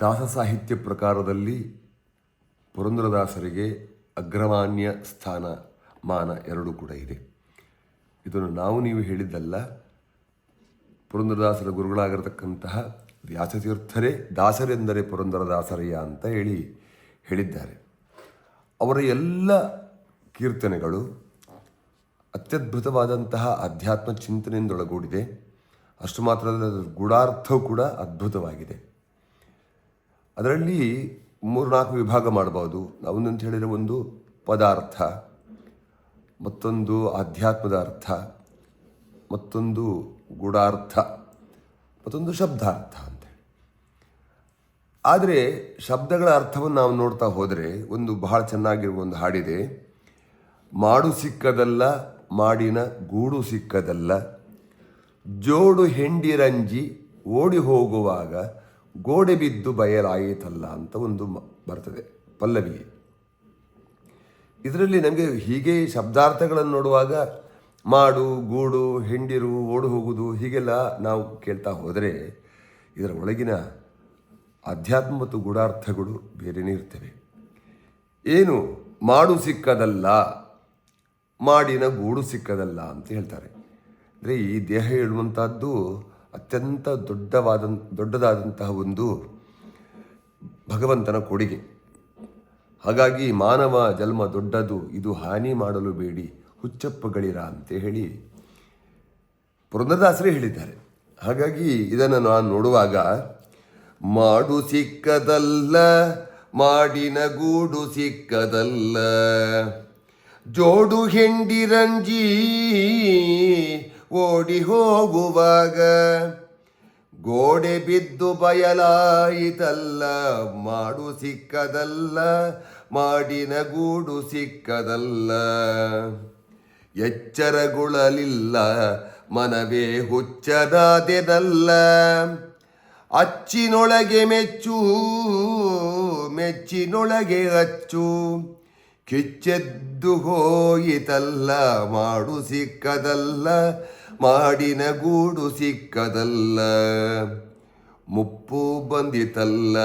ದಾಸ ಸಾಹಿತ್ಯ ಪ್ರಕಾರದಲ್ಲಿ ಪುರಂದ್ರದಾಸರಿಗೆ ಅಗ್ರಮಾನ್ಯ ಸ್ಥಾನ ಮಾನ ಎರಡೂ ಕೂಡ ಇದೆ. ಇದನ್ನು ನಾವು ನೀವು ಹೇಳಿದ್ದಲ್ಲ. ಪುರಂದ್ರದಾಸರ ಗುರುಗಳಾಗಿರತಕ್ಕಂತಹ ವ್ಯಾಸತೀರ್ಥರೇ ದಾಸರೆಂದರೆ ಪುರಂದರದಾಸರಯ್ಯ ಅಂತ ಹೇಳಿ ಹೇಳಿದ್ದಾರೆ. ಅವರ ಎಲ್ಲ ಕೀರ್ತನೆಗಳು ಅತ್ಯದ್ಭುತವಾದಂತಹ ಅಧ್ಯಾತ್ಮ ಚಿಂತನೆಯಿಂದೊಳಗೂಡಿದೆ. ಅಷ್ಟು ಮಾತ್ರ ಗೂಢಾರ್ಥವು ಕೂಡ ಅದ್ಭುತವಾಗಿದೆ. ಅದರಲ್ಲಿ ಮೂರ್ನಾಲ್ಕು ವಿಭಾಗ ಮಾಡ್ಬೋದು ನಾವೊಂದಂತ ಹೇಳಿದರೆ ಒಂದು ಪದಾರ್ಥ, ಮತ್ತೊಂದು ಆಧ್ಯಾತ್ಮದ ಅರ್ಥ, ಮತ್ತೊಂದು ಗೂಢಾರ್ಥ, ಮತ್ತೊಂದು ಶಬ್ದಾರ್ಥ ಅಂತ ಆದರೆ ಶಬ್ದಗಳ ಅರ್ಥವನ್ನು ನಾವು ನೋಡ್ತಾ ಹೋದರೆ ಒಂದು ಬಹಳ ಚೆನ್ನಾಗಿರುವ ಒಂದು ಹಾಡಿದೆ. ಮಾಡು ಸಿಕ್ಕದಲ್ಲ, ಮಾಡಿನ ಗೂಡು ಸಿಕ್ಕದಲ್ಲ, ಜೋಡು ಹೆಂಡಿರಂಜಿ ಓಡಿ ಹೋಗುವಾಗ ಗೋಡೆ ಬಿದ್ದು ಬಯಲಾಯಿತಲ್ಲ ಅಂತ ಒಂದು ಬರ್ತದೆ, ಪಲ್ಲವಿ. ಇದರಲ್ಲಿ ನಮಗೆ ಹೀಗೆ ಶಬ್ದಾರ್ಥಗಳನ್ನು ನೋಡುವಾಗ ಮಾಡು, ಗೂಡು, ಹೆಂಡಿರು, ಓಡು ಹೋಗುವುದು ಹೀಗೆಲ್ಲ ನಾವು ಕೇಳ್ತಾ ಹೋದರೆ ಇದರ ಒಳಗಿನ ಅಧ್ಯಾತ್ಮ ಮತ್ತು ಗೂಢಾರ್ಥಗಳು ಬೇರೆಯೇ ಇರ್ತವೆ. ಏನು ಮಾಡು ಸಿಕ್ಕದಲ್ಲ, ಮಾಡಿನ ಗೂಡು ಸಿಕ್ಕದಲ್ಲ ಅಂತ ಹೇಳ್ತಾರೆ. ಅಂದರೆ ಈ ದೇಹ ಹೇಳುವಂತಹದ್ದು ಅತ್ಯಂತ ದೊಡ್ಡವಾದ, ದೊಡ್ಡದಾದಂತಹ ಒಂದು ಭಗವಂತನ ಕೊಡುಗೆ. ಹಾಗಾಗಿ ಮಾನವ ಜನ್ಮ ದೊಡ್ಡದು, ಇದು ಹಾನಿ ಮಾಡಲು ಬೇಡಿ, ಹುಚ್ಚಪ್ಪಗಳಿರ ಅಂತ ಹೇಳಿ ಪುರಂದರದಾಸರೇ ಹೇಳಿದ್ದಾರೆ. ಹಾಗಾಗಿ ಇದನ್ನು ನಾನು ನೋಡುವಾಗ, ಮಾಡು ಸಿಕ್ಕದಲ್ಲ ಮಾಡಿನ ಗೂಡು ಸಿಕ್ಕದಲ್ಲ, ಜೋಡು ಹೆಂಡಿರಂಜಿ ಓಡಿ ಹೋಗುವಾಗ ಗೋಡೆ ಬಿದ್ದು ಬಯಲಾಯಿತಲ್ಲ, ಮಾಡು ಸಿಕ್ಕದಲ್ಲ ಮಾಡಿನ ಗೂಡು ಸಿಕ್ಕದಲ್ಲ. ಎಚ್ಚರಗೊಳ್ಳಲಿಲ್ಲ, ಮನವೇ ಹುಚ್ಚದಾದೆದಲ್ಲ ಅಚ್ಚಿನೊಳಗೆ ಮೆಚ್ಚು, ಮೆಚ್ಚಿನೊಳಗೆ ಅಚ್ಚು. ಕಿಚ್ಚೆದ್ದು ಹೋಯಿತಲ್ಲ, ಮಾಡು ಸಿಕ್ಕದಲ್ಲ ಮಾಡಿನ ಗೂಡು ಸಿಕ್ಕದಲ್ಲ, ಮುಪ್ಪು ಬಂದಿತಲ್ಲ,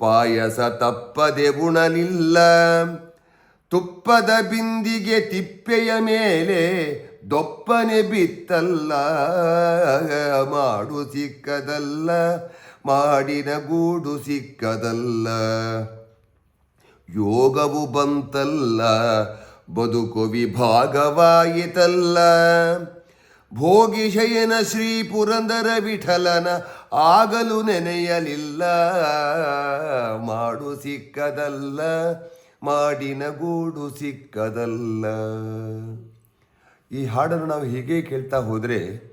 ಪಾಯಸ ತಪ್ಪದೆ ಉಣಲಿಲ್ಲ. ತುಪ್ಪದ ಬಿಂದಿಗೆ ತಿಪ್ಪೆಯ ಮೇಲೆ ದೊಪ್ಪನೆ ಬಿತ್ತಲ್ಲ, ಮಾಡು ಸಿಕ್ಕದಲ್ಲ, ಮಾಡಿನ ಗೂಡು ಸಿಕ್ಕದಲ್ಲ. ಯೋಗವು ಬಂತಲ್ಲ, ಬದುಕು ವಿಭಾಗವಾಯಿತಲ್ಲ. ಭೋಗಿ ಶಯನ ಶ್ರೀ ಪುರಂದರ ವಿಠಲನ ಆಗಲು ನೆನೆಯಲಿಲ್ಲ. ಮಾಡು ಸಿಕ್ಕದಲ್ಲ, ಮಾಡಿನ ಗೂಡು ಸಿಕ್ಕದಲ್ಲ. ಈ ಹಾಡನ್ನು ನಾವು ಹೀಗೆ ಕೇಳ್ತಾ ಹೋದರೆ,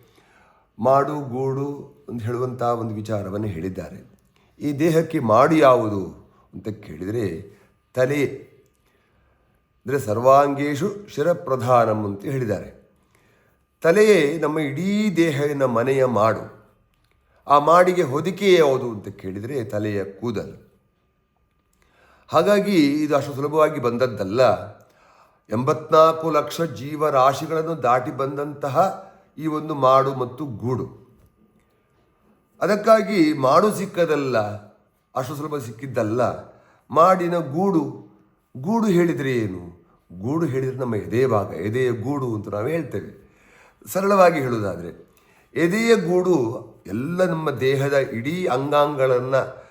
ಮಾಡು ಗೂಡು ಅಂತ ಹೇಳುವಂಥ ಒಂದು ವಿಚಾರವನ್ನು ಹೇಳಿದ್ದಾರೆ. ಈ ದೇಹಕ್ಕೆ ಮಾಡು ಯಾವುದು ಅಂತ ಕೇಳಿದರೆ, ತಲೆ. ಅಂದರೆ ಸರ್ವಾಂಗೇಶು ಶಿರಪ್ರಧಾನಂ ಅಂತ ಹೇಳಿದ್ದಾರೆ. ತಲೆಯೇ ನಮ್ಮ ಇಡೀ ದೇಹನ ಮನೆಯ ಮಾಡು. ಆ ಮಾಡಿಗೆ ಹೊದಿಕೆ ಯಾವುದು ಅಂತ ಕೇಳಿದರೆ ತಲೆಯ ಕೂದಲು. ಹಾಗಾಗಿ ಇದು ಅಷ್ಟು ಸುಲಭವಾಗಿ ಬಂದದ್ದಲ್ಲ. ಎಂಬತ್ನಾಲ್ಕು ಲಕ್ಷ ಜೀವರಾಶಿಗಳನ್ನು ದಾಟಿ ಬಂದಂತಹ ಈ ಒಂದು ಮಾಡು ಮತ್ತು ಗೂಡು. ಅದಕ್ಕಾಗಿ ಮಾಡು ಸಿಕ್ಕದಲ್ಲ, ಅಷ್ಟು ಸುಲಭ ಸಿಕ್ಕಿದ್ದಲ್ಲ. ಮಾಡಿನ ಗೂಡು ಗೂಡು ಹೇಳಿದರೆ ಏನು? ಗೂಡು ಹೇಳಿದರೆ ನಮ್ಮ ಎದೆಯ ಭಾಗ, ಎದೆಯ ಗೂಡು ಅಂತ ನಾವು ಹೇಳ್ತೇವೆ. ಸರಳವಾಗಿ ಹೇಳುವುದಾದರೆ, ಎದೆಯ ಗೂಡು ಎಲ್ಲ ನಮ್ಮ ದೇಹದ ಇಡೀ ಅಂಗಾಂಗಗಳನ್ನು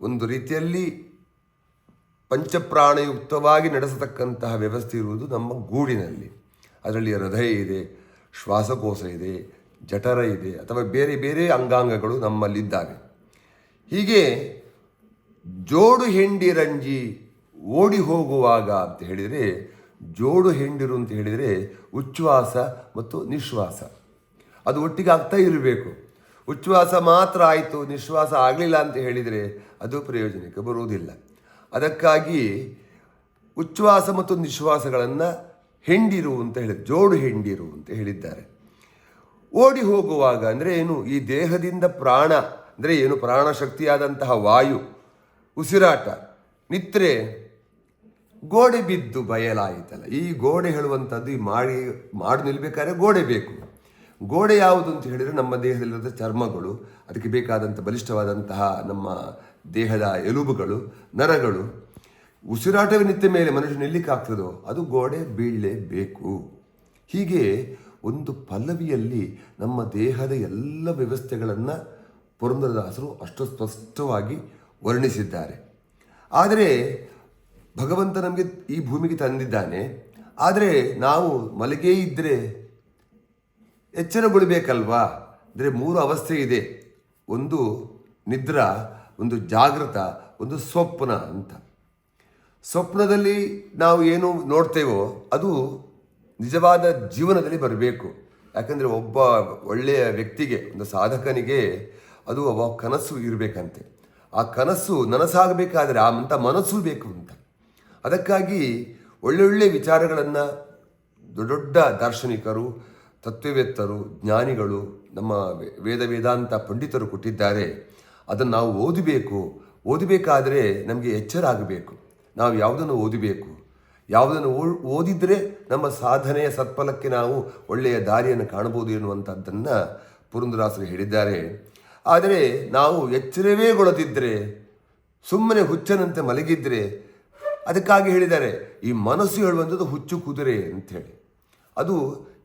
ಒಂದು ರೀತಿಯಲ್ಲಿ ಪಂಚಪ್ರಾಣಯುಕ್ತವಾಗಿ ನಡೆಸತಕ್ಕಂತಹ ವ್ಯವಸ್ಥೆ ಇರುವುದು ನಮ್ಮ ಗೂಡಿನಲ್ಲಿ. ಅದರಲ್ಲಿ ಹೃದಯ ಇದೆ, ಶ್ವಾಸಕೋಶ ಇದೆ, ಜಠರ ಇದೆ, ಅಥವಾ ಬೇರೆ ಬೇರೆ ಅಂಗಾಂಗಗಳು ನಮ್ಮಲ್ಲಿದ್ದಾವೆ. ಹೀಗೆ ಜೋಡು ಹೆಂಡಿರಂಜಿ ಓಡಿ ಹೋಗುವಾಗ ಅಂತ ಹೇಳಿದರೆ ಜೋಡು ಹೆಂಡಿರು ಅಂತ ಹೇಳಿದರೆ ಉಚ್ಛ್ವಾಸ ಮತ್ತು ನಿಶ್ವಾಸ. ಅದು ಒಟ್ಟಿಗೆ ಆಗ್ತಾ ಇರಬೇಕು. ಉಚ್ಛ್ವಾಸ ಮಾತ್ರ ಆಯಿತು, ನಿಶ್ವಾಸ ಆಗಲಿಲ್ಲ ಅಂತ ಹೇಳಿದರೆ ಅದು ಪ್ರಯೋಜನಕ್ಕೆ ಬರುವುದಿಲ್ಲ. ಅದಕ್ಕಾಗಿ ಉಚ್ಛ್ವಾಸ ಮತ್ತು ನಿಶ್ವಾಸಗಳನ್ನು ಹೆಂಡಿರು ಅಂತ ಹೇಳಿ, ಜೋಡು ಹೆಂಡಿರು ಅಂತ ಹೇಳಿದ್ದಾರೆ. ಓಡಿ ಹೋಗುವಾಗ ಅಂದರೆ ಏನು? ಈ ದೇಹದಿಂದ ಪ್ರಾಣ, ಅಂದರೆ ಏನು? ಪ್ರಾಣಶಕ್ತಿಯಾದಂತಹ ವಾಯು, ಉಸಿರಾಟ, ನಿದ್ರೆ ಗೋಡೆ ಬಿದ್ದು ಬಯಲಾಯಿತಲ್ಲ. ಈ ಗೋಡೆ ಹೇಳುವಂಥದ್ದು ಈ ಮಾಡಿ ಮಾಡಿ ನಿಲ್ಬೇಕಾದ್ರೆ ಗೋಡೆ ಬೇಕು. ಗೋಡೆ ಯಾವುದು ಅಂತ ಹೇಳಿದರೆ ನಮ್ಮ ದೇಹದಲ್ಲಿರುವ ಚರ್ಮಗಳು, ಅದಕ್ಕೆ ಬೇಕಾದಂಥ ಬಲಿಷ್ಠವಾದಂತಹ ನಮ್ಮ ದೇಹದ ಎಲುಬುಗಳು, ನರಗಳು ಉಸಿರಾಟವೇ ನಿಂತ ಮೇಲೆ ಮನುಷ್ಯ ನಿಲ್ಲಿಕ್ಕಾಗ್ತದೋ ಅದು ಗೋಡೆ ಬೀಳಲೇಬೇಕು ಹೀಗೆ ಒಂದು ಪಲ್ಲವಿಯಲ್ಲಿ ನಮ್ಮ ದೇಹದ ಎಲ್ಲ ವ್ಯವಸ್ಥೆಗಳನ್ನು ಪುರಂದರದಾಸರು ಅಷ್ಟು ಸ್ಪಷ್ಟವಾಗಿ ವರ್ಣಿಸಿದ್ದಾರೆ. ಆದರೆ ಭಗವಂತ ನಮಗೆ ಈ ಭೂಮಿಗೆ ತಂದಿದ್ದಾನೆ. ಆದರೆ ನಾವು ಮಲಗೇ ಇದ್ದರೆ ಎಚ್ಚರಗೊಳ್ಬೇಕಲ್ವಾ? ಅಂದರೆ ಮೂರು ಅವಸ್ಥೆ ಇದೆ. ಒಂದು ನಿದ್ರಾ, ಒಂದು ಜಾಗೃತ ಒಂದು ಸ್ವಪ್ನ ಅಂತ. ಸ್ವಪ್ನದಲ್ಲಿ ನಾವು ಏನು ನೋಡ್ತೇವೋ ಅದು ನಿಜವಾದ ಜೀವನದಲ್ಲಿ ಬರಬೇಕು. ಯಾಕಂದರೆ ಒಬ್ಬ ಒಳ್ಳೆಯ ವ್ಯಕ್ತಿಗೆ, ಒಂದು ಸಾಧಕನಿಗೆ ಅದು ಅವ ಕನಸು ಇರಬೇಕಂತೆ. ಆ ಕನಸು ನನಸಾಗಬೇಕಾದರೆ ಆ ಅಂತ ಮನಸ್ಸು ಬೇಕು ಅಂತ. ಅದಕ್ಕಾಗಿ ಒಳ್ಳೊಳ್ಳೆ ವಿಚಾರಗಳನ್ನು ದೊಡ್ಡ ದೊಡ್ಡ ದಾರ್ಶನಿಕರು, ತತ್ವವೇತ್ತರು, ಜ್ಞಾನಿಗಳು, ನಮ್ಮ ವೇದ ವೇದಾಂತ ಪಂಡಿತರು ಕೊಟ್ಟಿದ್ದಾರೆ. ಅದನ್ನು ನಾವು ಓದಬೇಕು. ಓದಬೇಕಾದರೆ ನಮಗೆ ಎಚ್ಚರ ಆಗಬೇಕು. ನಾವು ಯಾವುದನ್ನು ಓದಬೇಕು? ಯಾವುದನ್ನು ಓದಿದರೆ ನಮ್ಮ ಸಾಧನೆಯ ಸತ್ಫಲಕ್ಕೆ ನಾವು ಒಳ್ಳೆಯ ದಾರಿಯನ್ನು ಕಾಣಬಹುದು ಎನ್ನುವಂಥದ್ದನ್ನು ಪುರಂದರಾಸರು ಹೇಳಿದ್ದಾರೆ. ಆದರೆ ನಾವು ಎಚ್ಚರವೇ ಕೊಡದಿದ್ದರೆ ಸುಮ್ಮನೆ ಹುಚ್ಚನಂತೆ ಮಲಗಿದ್ರೆ ಅದಕ್ಕಾಗಿ ಹೇಳಿದ್ದಾರೆ, ಈ ಮನಸ್ಸು ಹೇಳುವಂಥದ್ದು ಹುಚ್ಚು ಕುದುರೆ ಅಂಥೇಳಿ. ಅದು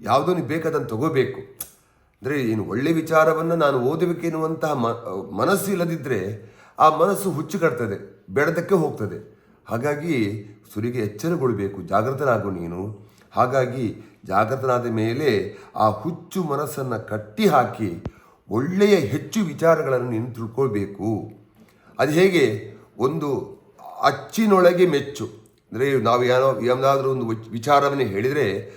ಯಾವುದನ್ನು ಬೇಕಾದನ್ನು ತಗೋಬೇಕು. ಅಂದರೆ ಏನು ಒಳ್ಳೆ ವಿಚಾರವನ್ನು ನಾನು ಓದಬೇಕೆನ್ನುವಂತಹ ಮನಸ್ಸು ಇಲ್ಲದಿದ್ದರೆ ಆ ಮನಸ್ಸು ಹುಚ್ಚು ಕಟ್ತದೆ, ಬೆಳೆದಕ್ಕೆ ಹೋಗ್ತದೆ. ಹಾಗಾಗಿ ಸುರಿಗೆ ಎಚ್ಚರಗೊಳ್ಬೇಕು ಜಾಗೃತನಾಗು ನೀನು. ಹಾಗಾಗಿ ಜಾಗೃತನಾದ ಮೇಲೆ ಆ ಹುಚ್ಚು ಮನಸ್ಸನ್ನು ಕಟ್ಟಿ ಹಾಕಿ ಒಳ್ಳೆಯ ಹೆಚ್ಚು ವಿಚಾರಗಳನ್ನು ನೀನು ತಿಳ್ಕೊಳ್ಬೇಕು. ಅದು ಹೇಗೆ? ಒಂದು ಅಚ್ಚಿನೊಳಗೆ ಮೆಚ್ಚು. ಅಂದರೆ ನಾವು ಏನೋ ಏನಾದರೂ ಒಂದು ವಿಚ್- ವಿಚಾರವನ್ನು ಹೇಳಿದರೆ,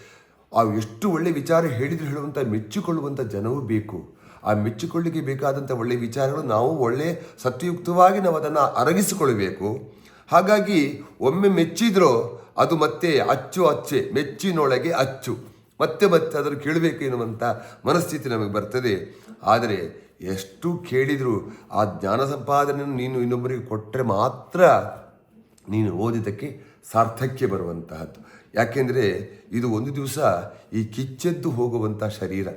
ಆ ಎಷ್ಟು ಒಳ್ಳೆಯ ವಿಚಾರ ಹೇಳಿದ್ರು ಹೇಳುವಂಥ ಮೆಚ್ಚಿಕೊಳ್ಳುವಂಥ ಜನವೂ ಬೇಕು. ಆ ಮೆಚ್ಚಿಕೊಳ್ಳಿಕ್ಕೆ ಬೇಕಾದಂಥ ಒಳ್ಳೆಯ ವಿಚಾರಗಳು ನಾವು ಒಳ್ಳೆ ಸತ್ಯಯುಕ್ತವಾಗಿ ನಾವು ಅದನ್ನು ಅರಗಿಸಿಕೊಳ್ಬೇಕು ಹಾಗಾಗಿ ಒಮ್ಮೆ ಮೆಚ್ಚಿದ್ರೋ ಅದು ಮತ್ತೆ ಅಚ್ಚು ಅಚ್ಚೆ, ಮೆಚ್ಚಿನೊಳಗೆ ಅಚ್ಚು. ಮತ್ತೆ ಮತ್ತೆ ಅದನ್ನು ಕೇಳಬೇಕು ಎನ್ನುವಂಥ ಮನಸ್ಥಿತಿ ನಮಗೆ ಬರ್ತದೆ. ಆದರೆ ಎಷ್ಟು ಕೇಳಿದರೂ ಆ ಜ್ಞಾನ ಸಂಪಾದನೆಯನ್ನು ನೀನು ಇನ್ನೊಬ್ಬರಿಗೆ ಕೊಟ್ಟರೆ ಮಾತ್ರ ನೀನು ಓದಿದ್ದಕ್ಕೆ ಸಾರ್ಥಕ್ಯ ಬರುವಂತಹದ್ದು. ಯಾಕೆಂದರೆ ಇದು ಒಂದು ದಿವಸ ಈ ಕಿಚ್ಚೆದ್ದು ಹೋಗುವಂಥ ಶರೀರ.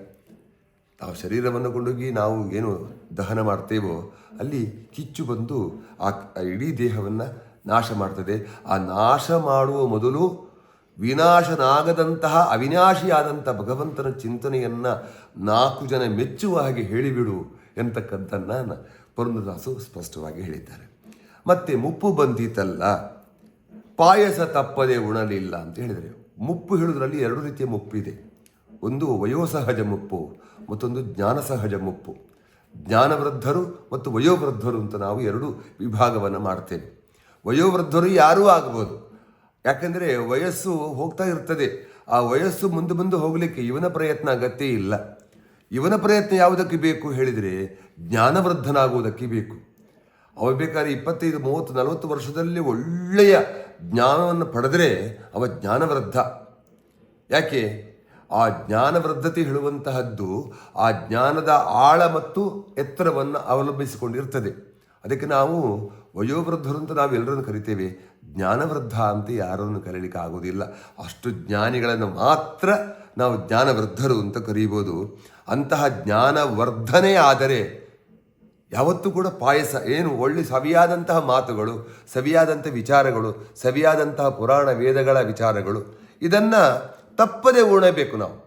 ನಾವು ಶರೀರವನ್ನು ಕೊಂಡೋಗಿ ನಾವು ಏನು ದಹನ ಮಾಡ್ತೇವೋ ಅಲ್ಲಿ ಕಿಚ್ಚು ಬಂದು ಆ ಆ ಇಡೀ ದೇಹವನ್ನು ನಾಶ ಮಾಡ್ತದೆ. ಆ ನಾಶ ಮಾಡುವ ಮೊದಲು ವಿನಾಶನಾಗದಂತಹ ಅವಿನಾಶಿಯಾದಂಥ ಭಗವಂತನ ಚಿಂತನೆಯನ್ನು ನಾಲ್ಕು ಜನ ಮೆಚ್ಚುವ ಹಾಗೆ ಹೇಳಿಬಿಡು ಎಂತಕ್ಕಂಥ ಪುರಂದದಾಸು ಸ್ಪಷ್ಟವಾಗಿ ಹೇಳಿದ್ದಾರೆ. ಮತ್ತೆ ಮುಪ್ಪು ಬಂದಿತಲ್ಲ, ಪಾಯಸ ತಪ್ಪದೆ ಉಣಲಿಲ್ಲ ಅಂತ ಹೇಳಿದರೆ, ಮುಪ್ಪು ಹೇಳುವುದರಲ್ಲಿ ಎರಡು ರೀತಿಯ ಮುಪ್ಪಿದೆ. ಒಂದು ವಯೋಸಹಜ ಮುಪ್ಪು, ಮತ್ತೊಂದು ಜ್ಞಾನಸಹಜ ಮುಪ್ಪು. ಜ್ಞಾನವೃದ್ಧರು ಮತ್ತು ವಯೋವೃದ್ಧರು ಅಂತ ನಾವು ಎರಡು ವಿಭಾಗವನ್ನು ಮಾಡ್ತೇವೆ. ವಯೋವೃದ್ಧರು ಯಾರೂ ಆಗ್ಬೋದು. ಯಾಕೆಂದರೆ ವಯಸ್ಸು ಹೋಗ್ತಾ ಇರ್ತದೆ. ಆ ವಯಸ್ಸು ಮುಂದೆ ಮುಂದೆ ಹೋಗಲಿಕ್ಕೆ ಇವನ ಪ್ರಯತ್ನ ಅಗತ್ಯ ಇಲ್ಲ. ಇವನ ಪ್ರಯತ್ನ ಯಾವುದಕ್ಕೆ ಬೇಕು ಹೇಳಿದರೆ, ಜ್ಞಾನವೃದ್ಧನಾಗುವುದಕ್ಕೆ ಬೇಕು. ಅವ ಬೇಕಾದ್ರೆ ಇಪ್ಪತ್ತೈದು, ಮೂವತ್ತು, ನಲವತ್ತು ವರ್ಷದಲ್ಲಿ ಒಳ್ಳೆಯ ಜ್ಞಾನವನ್ನು ಪಡೆದರೆ ಅವ ಜ್ಞಾನವೃದ್ಧ. ಯಾಕೆ? ಆ ಜ್ಞಾನವೃದ್ಧತೆ ಹೇಳುವಂತಹದ್ದು ಆ ಜ್ಞಾನದ ಆಳ ಮತ್ತು ಎತ್ತರವನ್ನು ಅವಲಂಬಿಸಿಕೊಂಡಿರ್ತದೆ. ಅದಕ್ಕೆ ನಾವು ವಯೋವೃದ್ಧರು ಅಂತ ನಾವು ಎಲ್ಲರನ್ನು ಕರಿತೇವೆ. ಜ್ಞಾನವೃದ್ಧ ಅಂತ ಯಾರನ್ನು ಕರೀಲಿಕ್ಕೆ ಆಗೋದಿಲ್ಲ ಅಷ್ಟು ಜ್ಞಾನಿಗಳನ್ನು ಮಾತ್ರ ನಾವು ಜ್ಞಾನವೃದ್ಧರು ಅಂತ ಕರೀಬೋದು. ಅಂತಹ ಜ್ಞಾನವರ್ಧನೆ ಆದರೆ ಯಾವತ್ತೂ ಕೂಡ ಪಾಯಸ, ಏನು ಒಳ್ಳೆ ಸವಿಯಾದಂತಹ ಮಾತುಗಳು ಸವಿಯಾದಂಥ ವಿಚಾರಗಳು, ಸವಿಯಾದಂತಹ ಪುರಾಣ ವೇದಗಳ ವಿಚಾರಗಳು, ಇದನ್ನು ತಪ್ಪದೆ ಉಣಬೇಕು ನಾವು.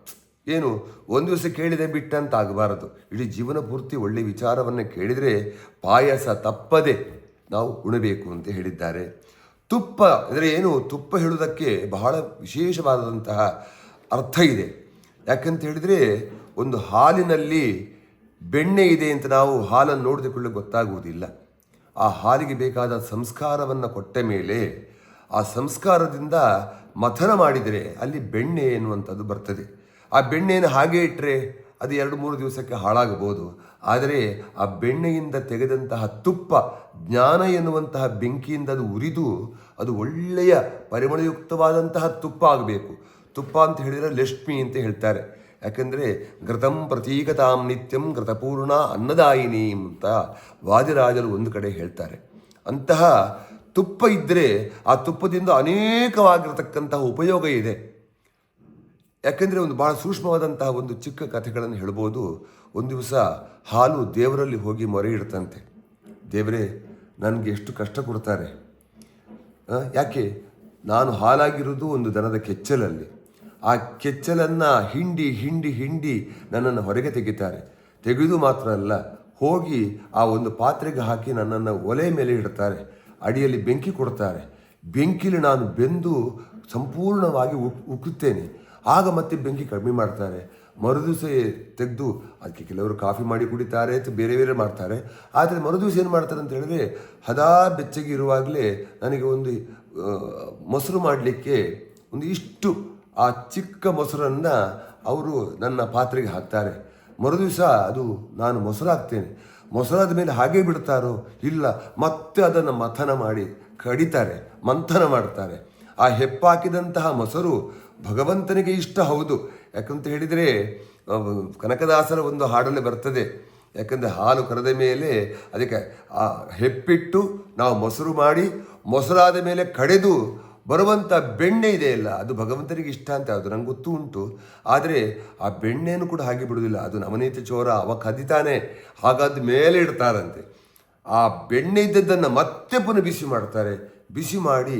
ಏನು, ಒಂದು ದಿವಸ ಕೇಳಿದೆ ಬಿಟ್ಟಂತ ಆಗಬಾರದು. ಇಡೀ ಜೀವನ ಪೂರ್ತಿ ಒಳ್ಳೆ ವಿಚಾರವನ್ನು ಕೇಳಿದರೆ ಪಾಯಸ ತಪ್ಪದೆ ನಾವು ಉಣಬೇಕು ಅಂತ ಹೇಳಿದ್ದಾರೆ. ತುಪ್ಪ ಅಂದರೆ ಏನು, ತುಪ್ಪ ಹೇಳುವುದಕ್ಕೆ ಬಹಳ ವಿಶೇಷವಾದಂತಹ ಅರ್ಥ ಇದೆ. ಯಾಕಂತ ಹೇಳಿದರೆ, ಒಂದು ಹಾಲಿನಲ್ಲಿ ಬೆಣ್ಣೆ ಇದೆ ಅಂತ ನಾವು ಹಾಲನ್ನು ಕೂಡಲೇ ಗೊತ್ತಾಗುವುದಿಲ್ಲ. ಆ ಹಾಲಿಗೆ ಬೇಕಾದ ಸಂಸ್ಕಾರವನ್ನು ಕೊಟ್ಟ ಮೇಲೆ ಆ ಸಂಸ್ಕಾರದಿಂದ ಮಥನ ಮಾಡಿದರೆ ಅಲ್ಲಿ ಬೆಣ್ಣೆ ಎನ್ನುವಂಥದ್ದು ಬರ್ತದೆ. ಆ ಬೆಣ್ಣೆಯನ್ನು ಹಾಗೆ ಇಟ್ಟರೆ ಅದು ಎರಡು ಮೂರು ದಿವಸಕ್ಕೆ ಹಾಳಾಗಬಹುದು. ಆದರೆ ಆ ಬೆಣ್ಣೆಯಿಂದ ತೆಗೆದಂತಹ ತುಪ್ಪ, ಜ್ಞಾನ ಎನ್ನುವಂತಹ ಬೆಂಕಿಯಿಂದ ಅದು ಉರಿದು ಅದು ಒಳ್ಳೆಯ ಪರಿಮಳಯುಕ್ತವಾದಂತಹ ತುಪ್ಪ ಆಗಬೇಕು. ತುಪ್ಪ ಅಂತ ಹೇಳಿದರೆ ಲಕ್ಷ್ಮಿ ಅಂತ ಹೇಳ್ತಾರೆ. ಯಾಕಂದರೆ ಘೃತಂ ಪ್ರತೀಕತಾಂ ನಿತ್ಯಂ ಘೃತಪೂರ್ಣ ಅನ್ನದಾಯಿನಿ ಅಂತ ವಾದಿರಾಜರು ಒಂದು ಕಡೆ ಹೇಳ್ತಾರೆ. ಅಂತಹ ತುಪ್ಪ ಇದ್ದರೆ ಆ ತುಪ್ಪದಿಂದ ಅನೇಕವಾಗಿರತಕ್ಕಂತಹ ಉಪಯೋಗ ಇದೆ. ಯಾಕೆಂದರೆ ಒಂದು ಭಾಳ ಸೂಕ್ಷ್ಮವಾದಂತಹ ಒಂದು ಚಿಕ್ಕ ಕಥೆಗಳನ್ನು ಹೇಳ್ಬೋದು. ಒಂದು ದಿವಸ ಹಾಲು ದೇವರಲ್ಲಿ ಹೋಗಿ ಮೊರೆ ಇಡ್ತಂತೆ. ದೇವರೇ, ನನಗೆ ಎಷ್ಟು ಕಷ್ಟ ಕೊಡ್ತಾರೆ. ಯಾಕೆ? ನಾನು ಹಾಲಾಗಿರೋದು ಒಂದು ದನದ ಕೆಚ್ಚಲಲ್ಲಿ. ಆ ಕೆಚ್ಚಲನ್ನು ಹಿಂಡಿ ಹಿಂಡಿ ಹಿಂಡಿ ನನ್ನನ್ನು ಹೊರಗೆ ತೆಗಿತಾರೆ. ತೆಗೆದು ಮಾತ್ರ ಅಲ್ಲ, ಹೋಗಿ ಆ ಒಂದು ಪಾತ್ರೆಗೆ ಹಾಕಿ ನನ್ನನ್ನು ಒಲೆ ಮೇಲೆ ಇಡ್ತಾರೆ. ಅಡಿಯಲ್ಲಿ ಬೆಂಕಿ ಕೊಡ್ತಾರೆ. ಬೆಂಕಿಲಿ ನಾನು ಬೆಂದು ಸಂಪೂರ್ಣವಾಗಿ ಉಕ್, ಉಕ್ಕುತ್ತೇನೆ. ಆಗ ಮತ್ತೆ ಬೆಂಕಿ ಕಡಿಮೆ ಮಾಡ್ತಾರೆ. ಮರುದಿವಸ ತೆಗೆದು ಅದಕ್ಕೆ ಕೆಲವರು ಕಾಫಿ ಮಾಡಿ ಕುಡಿತಾರೆ ಅಥವಾ ಬೇರೆ ಬೇರೆ ಮಾಡ್ತಾರೆ. ಆದರೆ ಮರುದಿವಸ ಏನು ಮಾಡ್ತಾರೆ ಅಂತ ಹೇಳಿದ್ರೆ, ಹದಾ ಬೆಚ್ಚಗೆ ಇರುವಾಗಲೇ ನನಗೆ ಒಂದು ಮೊಸರು ಮಾಡಲಿಕ್ಕೆ ಒಂದು ಇಷ್ಟು ಆ ಚಿಕ್ಕ ಮೊಸರನ್ನು ಅವರು ನನ್ನ ಪಾತ್ರೆಗೆ ಹಾಕ್ತಾರೆ. ಮರುದಿವಸ ಅದು ನಾನು ಮೊಸರು ಮೊಸರಾದ ಮೇಲೆ ಹಾಗೇ ಬಿಡ್ತಾರೋ ಇಲ್ಲ, ಮತ್ತೆ ಅದನ್ನು ಮಥನ ಮಾಡಿ ಕಡಿತಾರೆ, ಮಂಥನ ಮಾಡ್ತಾರೆ. ಆ ಹೆಪ್ಪಾಕಿದಂತಹ ಮೊಸರು ಭಗವಂತನಿಗೆ ಇಷ್ಟ ಹೌದು. ಯಾಕಂತ ಹೇಳಿದರೆ ಕನಕದಾಸರ ಒಂದು ಹಾಡಲ್ಲಿ ಬರ್ತದೆ. ಯಾಕಂದರೆ ಹಾಲು ಕರೆದ ಮೇಲೆ ಅದಕ್ಕೆ ಆ ಹೆಪ್ಪಿಟ್ಟು ನಾವು ಮೊಸರು ಮಾಡಿ, ಮೊಸರಾದ ಮೇಲೆ ಕಡೆದು ಬರುವಂಥ ಬೆಣ್ಣೆ ಇದೆಯಲ್ಲ ಅದು ಭಗವಂತನಿಗೆ ಇಷ್ಟ ಅಂತ ಅದು ನಂಗೆ ಗೊತ್ತು ಉಂಟು. ಆದರೆ ಆ ಬೆಣ್ಣೆಯನ್ನು ಕೂಡ ಹಾಗೆ ಬಿಡುವುದಿಲ್ಲ. ಅದು ನವನೀತ ಚೋರ ಅವ ಕದಿತಾನೆ ಹಾಗಾದ ಮೇಲೆ ಇಡ್ತಾರಂತೆ. ಆ ಬೆಣ್ಣೆ ಇದ್ದದ್ದನ್ನು ಮತ್ತೆ ಪುನಃ ಬಿಸಿ ಮಾಡ್ತಾರೆ. ಬಿಸಿ ಮಾಡಿ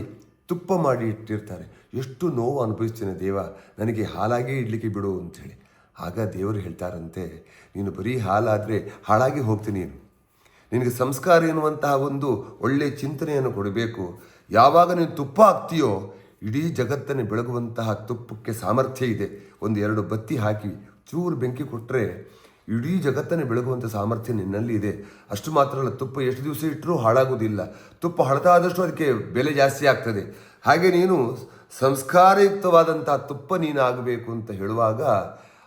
ತುಪ್ಪ ಮಾಡಿ ಇಟ್ಟಿರ್ತಾರೆ. ಎಷ್ಟು ನೋವು ಅನುಭವಿಸ್ತೇನೆ ದೇವ. ನನಗೆ ಹಾಲಾಗಿ ಇಡ್ಲಿಕ್ಕೆ ಬಿಡು ಅಂಥೇಳಿ ಆಗ ದೇವರು ಹೇಳ್ತಾರಂತೆ, ನೀನು ಬರೀ ಹಾಲಾದರೆ ಹಾಳಾಗಿ ಹೋಗ್ತೀನಿ ನೀನು. ನಿನಗೆ ಸಂಸ್ಕಾರ ಎನ್ನುವಂತಹ ಒಂದು ಒಳ್ಳೆಯ ಚಿಂತನೆಯನ್ನು ಕೊಡಬೇಕು. ಯಾವಾಗ ನೀನು ತುಪ್ಪ ಹಾಕ್ತೀಯೋ, ಇಡೀ ಜಗತ್ತನ್ನು ಬೆಳಗುವಂತಹ ತುಪ್ಪಕ್ಕೆ ಸಾಮರ್ಥ್ಯ ಇದೆ. ಒಂದು ಎರಡು ಬತ್ತಿ ಹಾಕಿ ಚೂರು ಬೆಂಕಿ ಕೊಟ್ಟರೆ ಇಡೀ ಜಗತ್ತನ್ನು ಬೆಳಗುವಂಥ ಸಾಮರ್ಥ್ಯ ನಿನ್ನಲ್ಲಿ ಇದೆ. ಅಷ್ಟು ಮಾತ್ರ ಅಲ್ಲ, ತುಪ್ಪ ಎಷ್ಟು ದಿವಸ ಇಟ್ಟರೂ ಹಾಳಾಗೋದಿಲ್ಲ ತುಪ್ಪ ಹಳತಾದಷ್ಟು ಅದಕ್ಕೆ ಬೆಲೆ ಜಾಸ್ತಿ ಆಗ್ತದೆ. ಹಾಗೆ ನೀನು ಸಂಸ್ಕಾರಯುಕ್ತವಾದಂಥ ತುಪ್ಪ ನೀನು ಆಗಬೇಕು ಅಂತ ಹೇಳುವಾಗ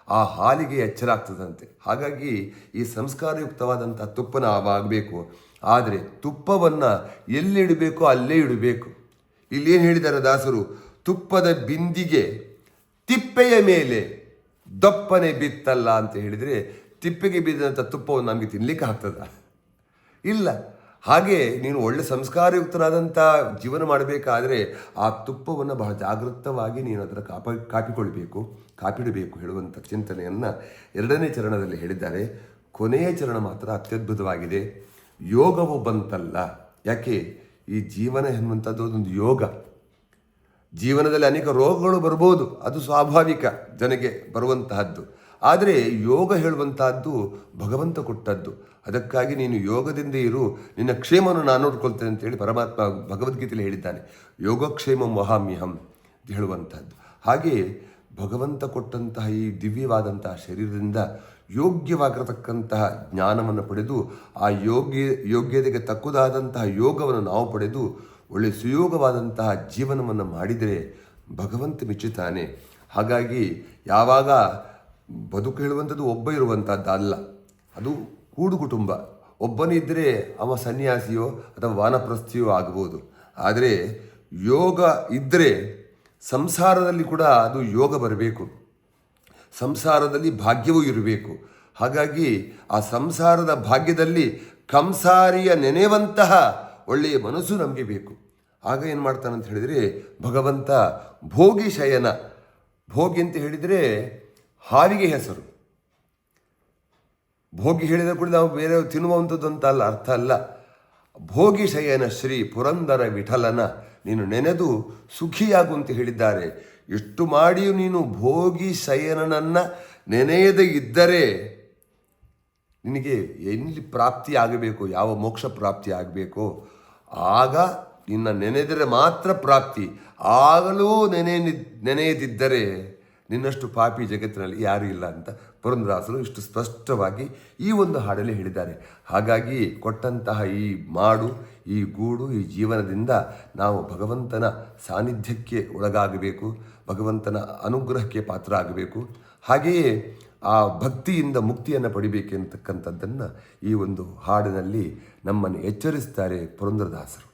ಆ ಹಾಲಿಗೆ ಎಚ್ಚರ ಆಗ್ತದಂತೆ ಹಾಗಾಗಿ ಈ ಸಂಸ್ಕಾರಯುಕ್ತವಾದಂಥ ತುಪ್ಪನ ಆಗಬೇಕು ಆದರೆ ತುಪ್ಪವನ್ನು ಎಲ್ಲಿ ಇಡಬೇಕೋ ಅಲ್ಲೇ ಇಡಬೇಕು. ಇಲ್ಲೇನು ಹೇಳಿದ್ದಾರೆ ದಾಸರು? ತುಪ್ಪದ ಬಿಂದಿಗೆ ತಿಪ್ಪೆಯ ಮೇಲೆ ದಪ್ಪನೆ ಬಿತ್ತಲ್ಲ ಅಂತ ಹೇಳಿದರೆ ತಿಪ್ಪೆಗೆ ಬಿದ್ದಂಥ ತುಪ್ಪವನ್ನು ನಮಗೆ ತಿನ್ನಲಿಕ್ಕೆ ಆಗ್ತದ. ಇಲ್ಲ, ಹಾಗೆ ನೀನು ಒಳ್ಳೆ ಸಂಸ್ಕಾರಯುಕ್ತನಾದಂಥ ಜೀವನ ಮಾಡಬೇಕಾದ್ರೆ ಆ ತುಪ್ಪವನ್ನು ಬಹಳ ಜಾಗೃತವಾಗಿ ನೀನು ಅದರ ಕಾಪ, ಕಾಪಿಕೊಳ್ಬೇಕು, ಕಾಪಿಡಬೇಕು ಹೇಳುವಂಥ ಚಿಂತನೆಯನ್ನು ಎರಡನೇ ಚರಣದಲ್ಲಿ ಹೇಳಿದ್ದಾರೆ. ಕೊನೆಯ ಚರಣ ಮಾತ್ರ ಅತ್ಯದ್ಭುತವಾಗಿದೆ. ಯೋಗವು ಬಂತಲ್ಲ. ಯಾಕೆ? ಈ ಜೀವನ ಎನ್ನುವಂಥದ್ದು ಒಂದು ಯೋಗ. ಜೀವನದಲ್ಲಿ ಅನೇಕ ರೋಗಗಳು ಬರ್ಬೋದು. ಅದು ಸ್ವಾಭಾವಿಕ. ಜನಗೆ ಬರುವಂತಹದ್ದು. ಆದರೆ ಯೋಗ ಹೇಳುವಂತಹದ್ದು ಭಗವಂತ ಕೊಟ್ಟದ್ದು. ಅದಕ್ಕಾಗಿ ನೀನು ಯೋಗದಿಂದ ಇರು. ನಿನ್ನ ಕ್ಷೇಮವನ್ನು ನಾನು ನೋಡ್ಕೊಳ್ತೇನೆ ಅಂತೇಳಿ ಪರಮಾತ್ಮ ಭಗವದ್ಗೀತೆಯಲ್ಲಿ ಹೇಳಿದ್ದಾನೆ. ಯೋಗಕ್ಷೇಮ ಮಹಾಮ್ಯಹಂ ಅಂತ ಹೇಳುವಂತಹದ್ದು. ಹಾಗೆ ಭಗವಂತ ಕೊಟ್ಟಂತಹ ಈ ದಿವ್ಯವಾದಂತಹ ಶರೀರದಿಂದ ಯೋಗ್ಯವಾಗಿರತಕ್ಕಂತಹ ಜ್ಞಾನವನ್ನು ಪಡೆದು, ಆ ಯೋಗ್ಯ, ಯೋಗ್ಯತೆಗೆ ತಕ್ಕುದಾದಂತಹ ಯೋಗವನ್ನು ನಾವು ಪಡೆದು ಒಳ್ಳೆಯ ಸುಯೋಗವಾದಂತಹ ಜೀವನವನ್ನು ಮಾಡಿದರೆ ಭಗವಂತ ಮೆಚ್ಚುತ್ತಾನೆ ಹಾಗಾಗಿ ಯಾವಾಗ ಬದುಕು ಹೇಳುವಂಥದ್ದು ಒಬ್ಬ ಇರುವಂಥದ್ದು ಅಲ್ಲ ಅದು ಕೂಡು ಕುಟುಂಬ. ಒಬ್ಬನಿದ್ದರೆ ಅವ ಸನ್ಯಾಸಿಯೋ ಅಥವಾ ವಾನಪ್ರಸ್ಥಿಯೋ ಆಗ್ಬೋದು ಆದರೆ ಯೋಗ ಇದ್ದರೆ ಸಂಸಾರದಲ್ಲಿ ಕೂಡ ಅದು ಯೋಗ ಬರಬೇಕು. ಸಂಸಾರದಲ್ಲಿ ಭಾಗ್ಯವೂ ಇರಬೇಕು. ಹಾಗಾಗಿ ಆ ಸಂಸಾರದ ಭಾಗ್ಯದಲ್ಲಿ ಕಂಸಾರಿಯ ನೆನೆಯುವಂತಹ ಒಳ್ಳೆಯ ಮನಸ್ಸು ನಮಗೆ ಬೇಕು. ಆಗ ಏನು ಮಾಡ್ತಾನಂತ ಹೇಳಿದರೆ, ಭಗವಂತ ಭೋಗಿ ಶಯನ. ಭೋಗಿ ಅಂತ ಹೇಳಿದರೆ ಹಾವಿಗೆ ಹೆಸರು. ಭೋಗಿ ಹೇಳಿದ ಕೂಡ ನಾವು ಬೇರೆ ತಿನ್ನುವಂಥದ್ದು ಅಂತ ಅಲ್ಲ, ಅರ್ಥ ಅಲ್ಲ. ಭೋಗಿ ಶಯನ ಶ್ರೀ ಪುರಂದರ ವಿಠಲನ. ನೀನು ನೆನೆದು ಸುಖಿಯಾಗು ಅಂತ ಹೇಳಿದ್ದಾರೆ. ಎಷ್ಟು ಮಾಡಿಯೂ ನೀನು ಭೋಗಿ ಶಯನನನ್ನು ನೆನೆಯದೇ ಇದ್ದರೆ ನಿನಗೆ ಎಲ್ಲಿ ಪ್ರಾಪ್ತಿ ಆಗಬೇಕು, ಯಾವ ಮೋಕ್ಷ ಪ್ರಾಪ್ತಿ ಆಗಬೇಕು, ಆಗ ನಿನ್ನ ನೆನೆದರೆ ಮಾತ್ರ ಪ್ರಾಪ್ತಿ. ಆಗಲೂ ನೆನೆ ನೆನೆಯದಿದ್ದರೆ ನಿನ್ನಷ್ಟು ಪಾಪಿ ಜಗತ್ತಿನಲ್ಲಿ ಯಾರೂ ಇಲ್ಲ ಅಂತ ಪುರಂದರಾಸರು ಇಷ್ಟು ಸ್ಪಷ್ಟವಾಗಿ ಈ ಒಂದು ಹಾಡಲ್ಲಿ ಹೇಳಿದ್ದಾರೆ. ಹಾಗಾಗಿ ಕೊಟ್ಟಂತಹ ಈ ಮಾಡು, ಈ ಗೂಡು, ಈ ಜೀವನದಿಂದ ನಾವು ಭಗವಂತನ ಸಾನ್ನಿಧ್ಯಕ್ಕೆ ಒಳಗಾಗಬೇಕು, ಭಗವಂತನ ಅನುಗ್ರಹಕ್ಕೆ ಪಾತ್ರ ಆಗಬೇಕು. ಹಾಗೆಯೇ ಆ ಭಕ್ತಿಯಿಂದ ಮುಕ್ತಿಯನ್ನು ಪಡಿಬೇಕೆಂತಕ್ಕಂಥದ್ದನ್ನು ಈ ಒಂದು ಹಾಡಿನಲ್ಲಿ ನಮ್ಮನ್ನು ಎಚ್ಚರಿಸ್ತಾರೆ ಪುರಂದರದಾಸರು.